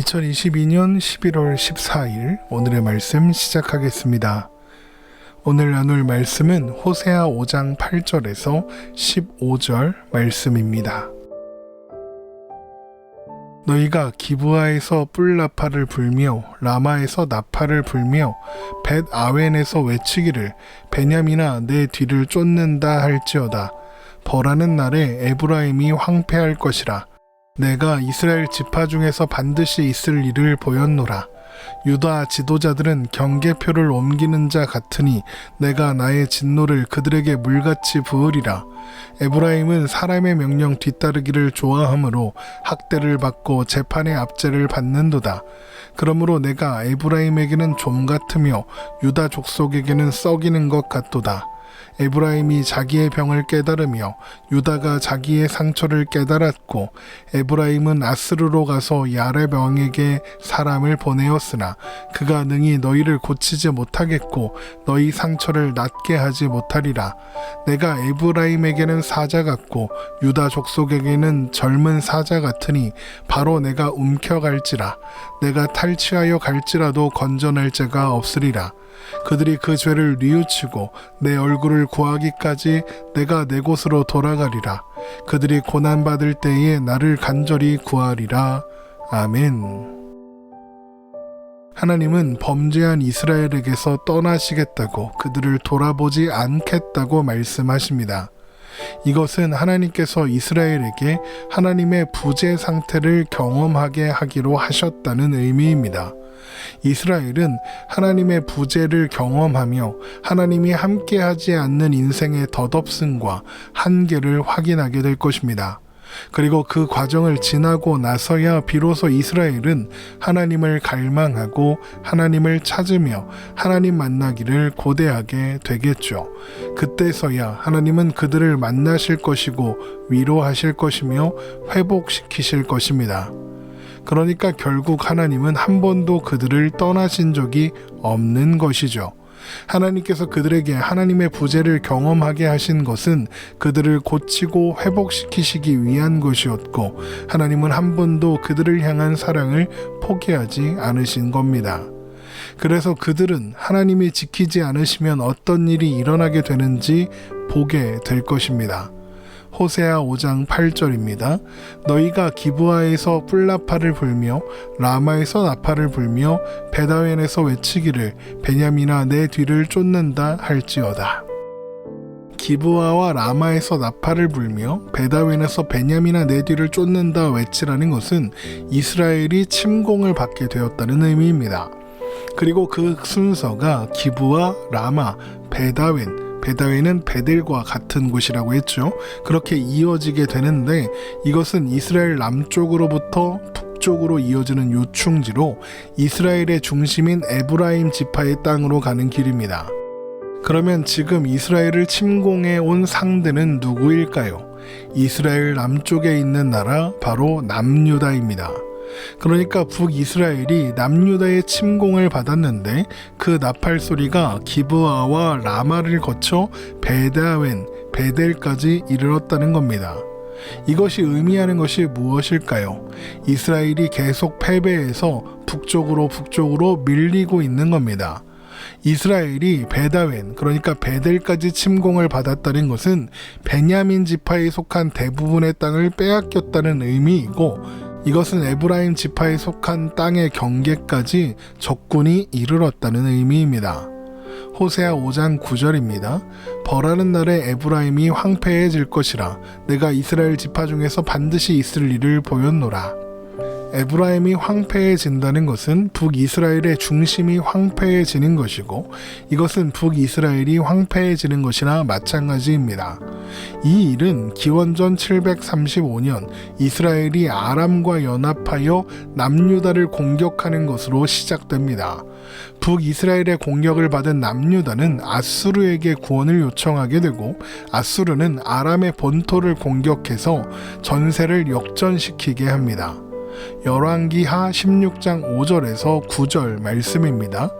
2022년 11월 14일 오늘의 말씀 시작하겠습니다. 오늘 나눌 말씀은 호세아 5장 8절에서 15절 말씀입니다. 너희가 기브아에서 뿔나파를 불며 라마에서 나파를 불며 벳 아웬에서 외치기를 베냐민아 내 뒤를 쫓는다 할지어다 벌하는 날에 에브라임이 황폐할 것이라 내가 이스라엘 지파 중에서 반드시 있을 일을 보였노라. 유다 지도자들은 경계표를 옮기는 자 같으니 내가 나의 진노를 그들에게 물같이 부으리라. 에브라임은 사람의 명령 뒤따르기를 좋아하므로 학대를 받고 재판의 압제를 받는도다. 그러므로 내가 에브라임에게는 좀 같으며 유다 족속에게는 썩이는 것 같도다. 에브라임이 자기의 병을 깨달으며 유다가 자기의 상처를 깨달았고 에브라임은 아스르로 가서 야렙 왕에게 사람을 보내었으나 그가 능히 너희를 고치지 못하겠고 너희 상처를 낫게 하지 못하리라. 내가 에브라임에게는 사자 같고 유다 족속에게는 젊은 사자 같으니 바로 내가 움켜갈지라. 내가 탈취하여 갈지라도 건져낼 자가 없으리라. 그들이 그 죄를 뉘우치고 내 얼굴 을 구하기까지 내가 내 곳으로 돌아가리라. 그들이 고난받을 때에 나를 간절히 구하리라. 아멘. 하나님은 범죄한 이스라엘에게서 떠나시겠다고 그들을 돌아보지 않겠다고 말씀하십니다. 이것은 하나님께서 이스라엘에게 하나님의 부재 상태를 경험하게 하기로 하셨다는 의미입니다. 이스라엘은 하나님의 부재를 경험하며 하나님이 함께하지 않는 인생의 덧없음과 한계를 확인하게 될 것입니다. 그리고 그 과정을 지나고 나서야 비로소 이스라엘은 하나님을 갈망하고 하나님을 찾으며 하나님 만나기를 고대하게 되겠죠. 그때서야 하나님은 그들을 만나실 것이고 위로하실 것이며 회복시키실 것입니다. 그러니까 결국 하나님은 한 번도 그들을 떠나신 적이 없는 것이죠. 하나님께서 그들에게 하나님의 부재를 경험하게 하신 것은 그들을 고치고 회복시키시기 위한 것이었고 하나님은 한 번도 그들을 향한 사랑을 포기하지 않으신 겁니다. 그래서 그들은 하나님이 지키지 않으시면 어떤 일이 일어나게 되는지 보게 될 것입니다. 호세아 5장 8절입니다. 너희가 기브아에서 뿔나파를 불며 라마에서 나파를 불며 베다웬에서 외치기를 베냐민아 내 뒤를 쫓는다 할지어다. 기브아와 라마에서 나파를 불며 베다웬에서 베냐민아 내 뒤를 쫓는다 외치라는 것은 이스라엘이 침공을 받게 되었다는 의미입니다. 그리고 그 순서가 기브아, 라마, 베다웬, 베다웬은 베델과 같은 곳이라고 했죠. 그렇게 이어지게 되는데 이것은 이스라엘 남쪽으로부터 북쪽으로 이어지는 요충지로 이스라엘의 중심인 에브라임 지파의 땅으로 가는 길입니다. 그러면 지금 이스라엘을 침공해 온 상대는 누구일까요? 이스라엘 남쪽에 있는 나라 바로 남유다입니다. 그러니까 북이스라엘이 남유다의 침공을 받았는데 그 나팔 소리가 기브아와 라마를 거쳐 베다웬, 베델까지 이르렀다는 겁니다. 이것이 의미하는 것이 무엇일까요? 이스라엘이 계속 패배해서 북쪽으로 북쪽으로 밀리고 있는 겁니다. 이스라엘이 베다웬 그러니까 베델까지 침공을 받았다는 것은 베냐민 지파에 속한 대부분의 땅을 빼앗겼다는 의미이고 이것은 에브라임 지파에 속한 땅의 경계까지 적군이 이르렀다는 의미입니다. 호세아 5장 9절입니다. 벌하는 날에 에브라임이 황폐해질 것이라 내가 이스라엘 지파 중에서 반드시 있을 일을 보였노라. 에브라임이 황폐해진다는 것은 북이스라엘의 중심이 황폐해지는 것이고 이것은 북이스라엘이 황폐해지는 것이나 마찬가지입니다. 이 일은 기원전 735년 이스라엘이 아람과 연합하여 남유다를 공격하는 것으로 시작됩니다. 북이스라엘의 공격을 받은 남유다는 아수르에게 구원을 요청하게 되고 아수르는 아람의 본토를 공격해서 전세를 역전시키게 합니다. 열왕기하 16장 5절에서 9절 말씀입니다.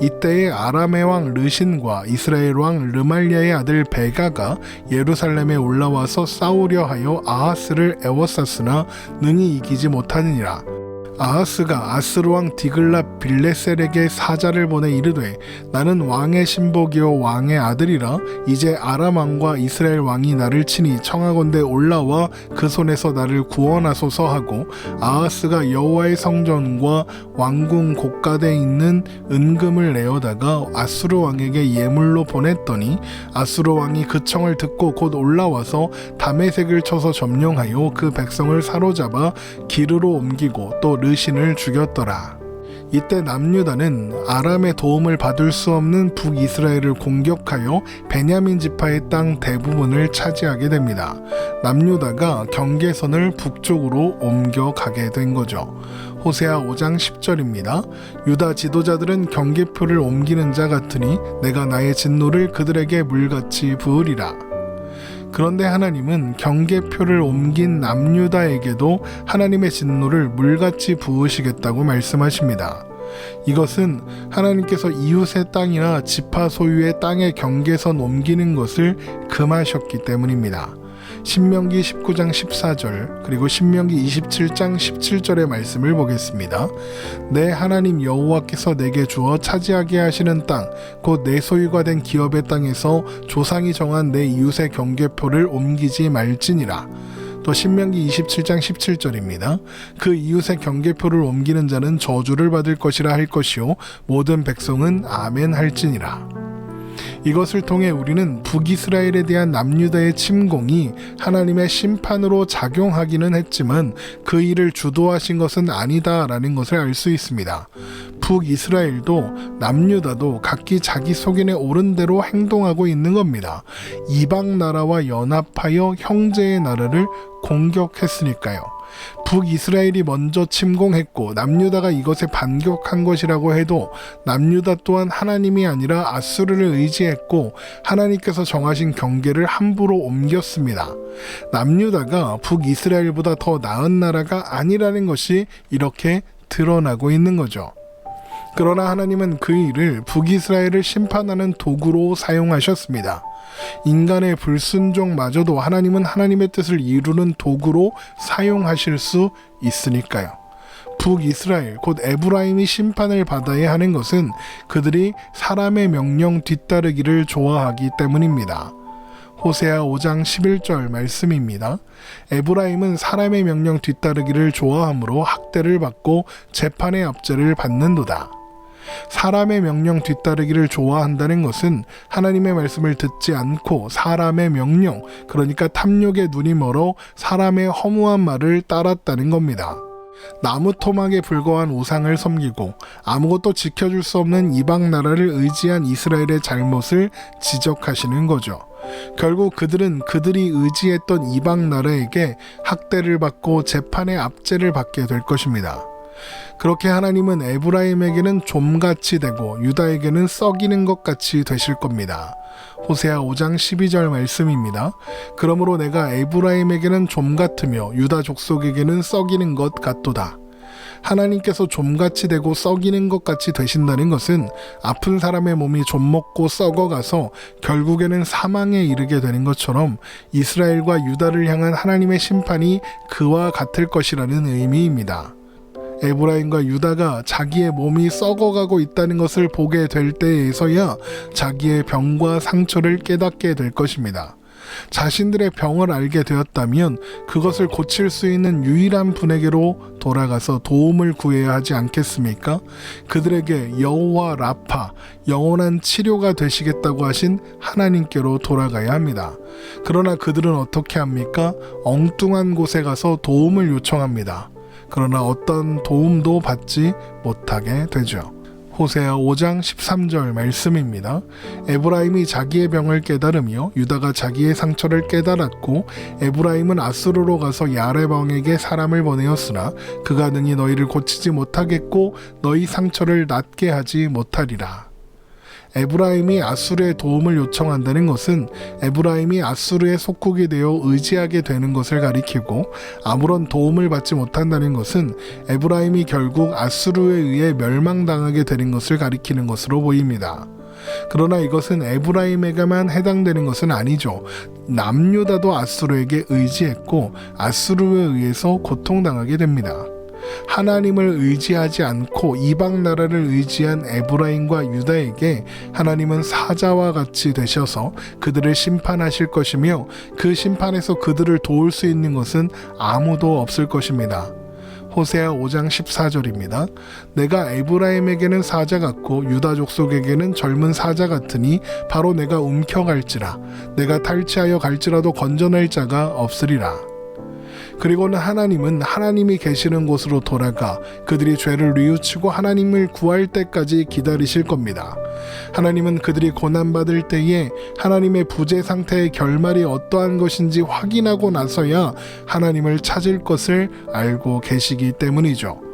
이때에 아람의 왕 르신과 이스라엘 왕 르말리아의 아들 베가가 예루살렘에 올라와서 싸우려 하여 아하스를 애워쌌으나 능히 이기지 못하느니라. 아하스가 아스루 왕 디글라 빌레셀에게 사자를 보내 이르되 나는 왕의 신복이요 왕의 아들이라. 이제 아람 왕과 이스라엘 왕이 나를 치니 청하건대 올라와 그 손에서 나를 구원하소서 하고 아하스가 여호와의 성전과 왕궁 곳가대에 있는 은금을 내어다가 아수르 왕에게 예물로 보냈더니 아수르 왕이 그 청을 듣고 곧 올라와서 담에색을 쳐서 점령하여 그 백성을 사로잡아 기르로 옮기고 또 르 신을 죽였더라. 이때 남유다는 아람의 도움을 받을 수 없는 북이스라엘을 공격하여 베냐민 지파의 땅 대부분을 차지하게 됩니다. 남유다가 경계선을 북쪽으로 옮겨가게 된 거죠. 호세아 5장 10절입니다. 유다 지도자들은 경계표를 옮기는 자 같으니 내가 나의 진노를 그들에게 물같이 부으리라. 그런데 하나님은 경계표를 옮긴 남유다에게도 하나님의 진노를 물같이 부으시겠다고 말씀하십니다. 이것은 하나님께서 이웃의 땅이나 지파 소유의 땅의 경계선 옮기는 것을 금하셨기 때문입니다. 신명기 19장 14절 그리고 신명기 27장 17절의 말씀을 보겠습니다. 내 하나님 여호와께서 내게 주어 차지하게 하시는 땅 곧 내 소유가 된 기업의 땅에서 조상이 정한 내 이웃의 경계표를 옮기지 말지니라. 또 신명기 27장 17절입니다. 그 이웃의 경계표를 옮기는 자는 저주를 받을 것이라 할 것이요 모든 백성은 아멘 할지니라. 이것을 통해 우리는 북이스라엘에 대한 남유다의 침공이 하나님의 심판으로 작용하기는 했지만 그 일을 주도하신 것은 아니다라는 것을 알 수 있습니다. 북이스라엘도 남유다도 각기 자기 속인에 옳은 대로 행동하고 있는 겁니다. 이방 나라와 연합하여 형제의 나라를 공격했으니까요. 북이스라엘이 먼저 침공했고 남유다가 이것에 반격한 것이라고 해도 남유다 또한 하나님이 아니라 아수르를 의지했고 하나님께서 정하신 경계를 함부로 옮겼습니다. 남유다가 북이스라엘보다 더 나은 나라가 아니라는 것이 이렇게 드러나고 있는 거죠. 그러나 하나님은 그 일을 북이스라엘을 심판하는 도구로 사용하셨습니다. 인간의 불순종마저도 하나님은 하나님의 뜻을 이루는 도구로 사용하실 수 있으니까요. 북이스라엘 곧 에브라임이 심판을 받아야 하는 것은 그들이 사람의 명령 뒤따르기를 좋아하기 때문입니다. 호세아 5장 11절 말씀입니다. 에브라임은 사람의 명령 뒤따르기를 좋아하므로 학대를 받고 재판의 압제를 받는도다. 사람의 명령 뒤따르기를 좋아한다는 것은 하나님의 말씀을 듣지 않고 사람의 명령, 그러니까 탐욕의 눈이 멀어 사람의 허무한 말을 따랐다는 겁니다. 나무 토막에 불과한 우상을 섬기고 아무것도 지켜줄 수 없는 이방 나라를 의지한 이스라엘의 잘못을 지적하시는 거죠. 결국 그들은 그들이 의지했던 이방 나라에게 학대를 받고 재판의 압제를 받게 될 것입니다. 그렇게 하나님은 에브라임에게는 좀같이 되고 유다에게는 썩이는 것 같이 되실 겁니다. 호세아 5장 12절 말씀입니다. 그러므로 내가 에브라임에게는 좀 같으며 유다 족속에게는 썩이는 것 같도다. 하나님께서 좀같이 되고 썩이는 것 같이 되신다는 것은 아픈 사람의 몸이 좀 먹고 썩어가서 결국에는 사망에 이르게 되는 것처럼 이스라엘과 유다를 향한 하나님의 심판이 그와 같을 것이라는 의미입니다. 에브라임과 유다가 자기의 몸이 썩어가고 있다는 것을 보게 될 때에서야 자기의 병과 상처를 깨닫게 될 것입니다. 자신들의 병을 알게 되었다면 그것을 고칠 수 있는 유일한 분에게로 돌아가서 도움을 구해야 하지 않겠습니까? 그들에게 여호와 라파 영원한 치료가 되시겠다고 하신 하나님께로 돌아가야 합니다. 그러나 그들은 어떻게 합니까? 엉뚱한 곳에 가서 도움을 요청합니다. 그러나 어떤 도움도 받지 못하게 되죠. 호세아 5장 13절 말씀입니다. 에브라임이 자기의 병을 깨달으며 유다가 자기의 상처를 깨달았고 에브라임은 아수르로 가서 야레방에게 사람을 보내었으나 그가 능히 너희를 고치지 못하겠고 너희 상처를 낫게 하지 못하리라. 에브라임이 아수르의 도움을 요청한다는 것은 에브라임이 아수르의 속국이 되어 의지하게 되는 것을 가리키고 아무런 도움을 받지 못한다는 것은 에브라임이 결국 아수르에 의해 멸망당하게 되는 것을 가리키는 것으로 보입니다. 그러나 이것은 에브라임에게만 해당되는 것은 아니죠. 남유다도 아수르에게 의지했고 아수르에 의해서 고통당하게 됩니다. 하나님을 의지하지 않고 이방 나라를 의지한 에브라임과 유다에게 하나님은 사자와 같이 되셔서 그들을 심판하실 것이며 그 심판에서 그들을 도울 수 있는 것은 아무도 없을 것입니다. 호세아 5장 14절입니다. 내가 에브라임에게는 사자 같고 유다 족 속에게는 젊은 사자 같으니 바로 내가 움켜갈지라 내가 탈취하여 갈지라도 건져낼 자가 없으리라. 그리고는 하나님은 하나님이 계시는 곳으로 돌아가 그들이 죄를 뉘우치고 하나님을 구할 때까지 기다리실 겁니다. 하나님은 그들이 고난받을 때에 하나님의 부재 상태의 결말이 어떠한 것인지 확인하고 나서야 하나님을 찾을 것을 알고 계시기 때문이죠.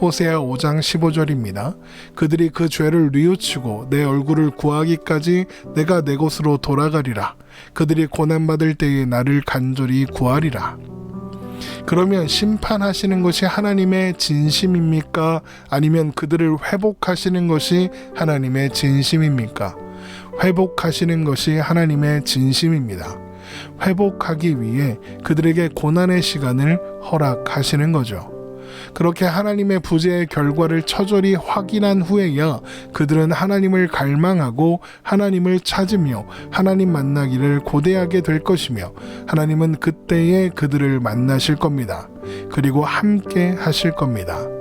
호세아 5장 15절입니다. 그들이 그 죄를 뉘우치고 내 얼굴을 구하기까지 내가 내 곳으로 돌아가리라. 그들이 고난받을 때에 나를 간절히 구하리라. 그러면 심판하시는 것이 하나님의 진심입니까? 아니면 그들을 회복하시는 것이 하나님의 진심입니까? 회복하시는 것이 하나님의 진심입니다. 회복하기 위해 그들에게 고난의 시간을 허락하시는 거죠. 그렇게 하나님의 부재의 결과를 처절히 확인한 후에야 그들은 하나님을 갈망하고 하나님을 찾으며 하나님 만나기를 고대하게 될 것이며 하나님은 그때에 그들을 만나실 겁니다. 그리고 함께 하실 겁니다.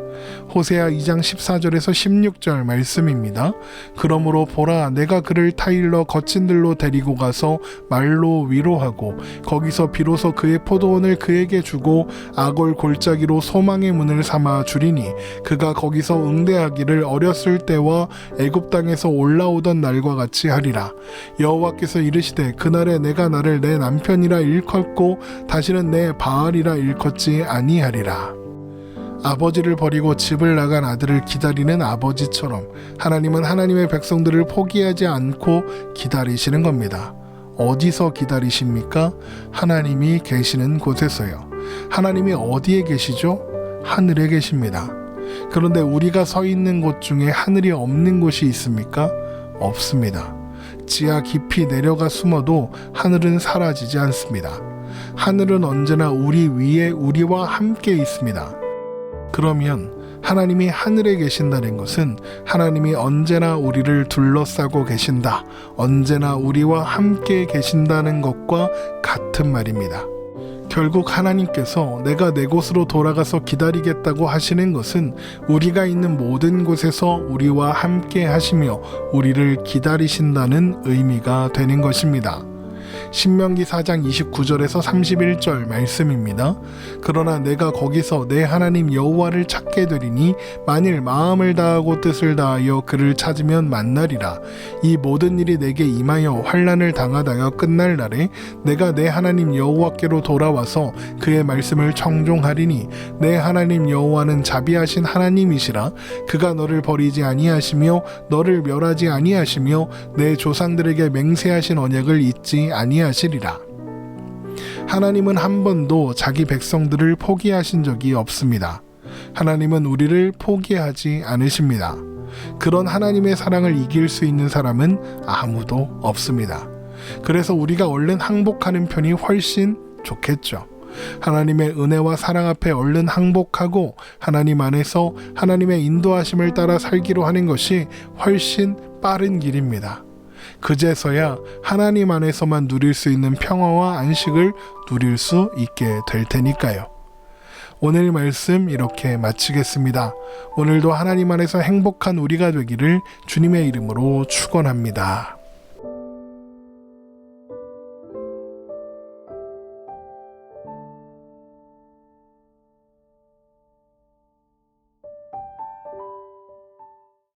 호세아 2장 14절에서 16절 말씀입니다. 그러므로 보라 내가 그를 타일러 거친 들로 데리고 가서 말로 위로하고 거기서 비로소 그의 포도원을 그에게 주고 악을 골짜기로 소망의 문을 삼아 주리니 그가 거기서 응대하기를 어렸을 때와 애굽 땅에서 올라오던 날과 같이 하리라 여호와께서 이르시되 그날에 내가 나를 내 남편이라 일컫고 다시는 내 바알이라 일컫지 아니하리라 아버지를 버리고 집을 나간 아들을 기다리는 아버지처럼 하나님은 하나님의 백성들을 포기하지 않고 기다리시는 겁니다. 어디서 기다리십니까? 하나님이 계시는 곳에서요. 하나님이 어디에 계시죠? 하늘에 계십니다. 그런데 우리가 서 있는 곳 중에 하늘이 없는 곳이 있습니까? 없습니다. 지하 깊이 내려가 숨어도 하늘은 사라지지 않습니다. 하늘은 언제나 우리 위에 우리와 함께 있습니다. 그러면 하나님이 하늘에 계신다는 것은 하나님이 언제나 우리를 둘러싸고 계신다. 언제나 우리와 함께 계신다는 것과 같은 말입니다. 결국 하나님께서 내가 내 곳으로 돌아가서 기다리겠다고 하시는 것은 우리가 있는 모든 곳에서 우리와 함께 하시며 우리를 기다리신다는 의미가 되는 것입니다. 신명기 4장 29절에서 31절 말씀입니다. 그러나 내가 거기서 내 하나님 여호와를 찾게 되리니 만일 마음을 다하고 뜻을 다하여 그를 찾으면 만나리라. 이 모든 일이 내게 임하여 환란을 당하다가 끝날 날에 내가 내 하나님 여호와께로 돌아와서 그의 말씀을 청종하리니 내 하나님 여호와는 자비하신 하나님이시라 그가 너를 버리지 아니하시며 너를 멸하지 아니하시며 내 조상들에게 맹세하신 언약을 잊지 아니하시리라. 하나님은 한 번도 자기 백성들을 포기하신 적이 없습니다. 하나님은 우리를 포기하지 않으십니다. 그런 하나님의 사랑을 이길 수 있는 사람은 아무도 없습니다. 그래서 우리가 얼른 항복하는 편이 훨씬 좋겠죠. 하나님의 은혜와 사랑 앞에 얼른 항복하고 하나님 안에서 하나님의 인도하심을 따라 살기로 하는 것이 훨씬 빠른 길입니다. 그제서야 하나님 안에서만 누릴 수 있는 평화와 안식을 누릴 수 있게 될 테니까요. 오늘 말씀 이렇게 마치겠습니다. 오늘도 하나님 안에서 행복한 우리가 되기를 주님의 이름으로 축원합니다.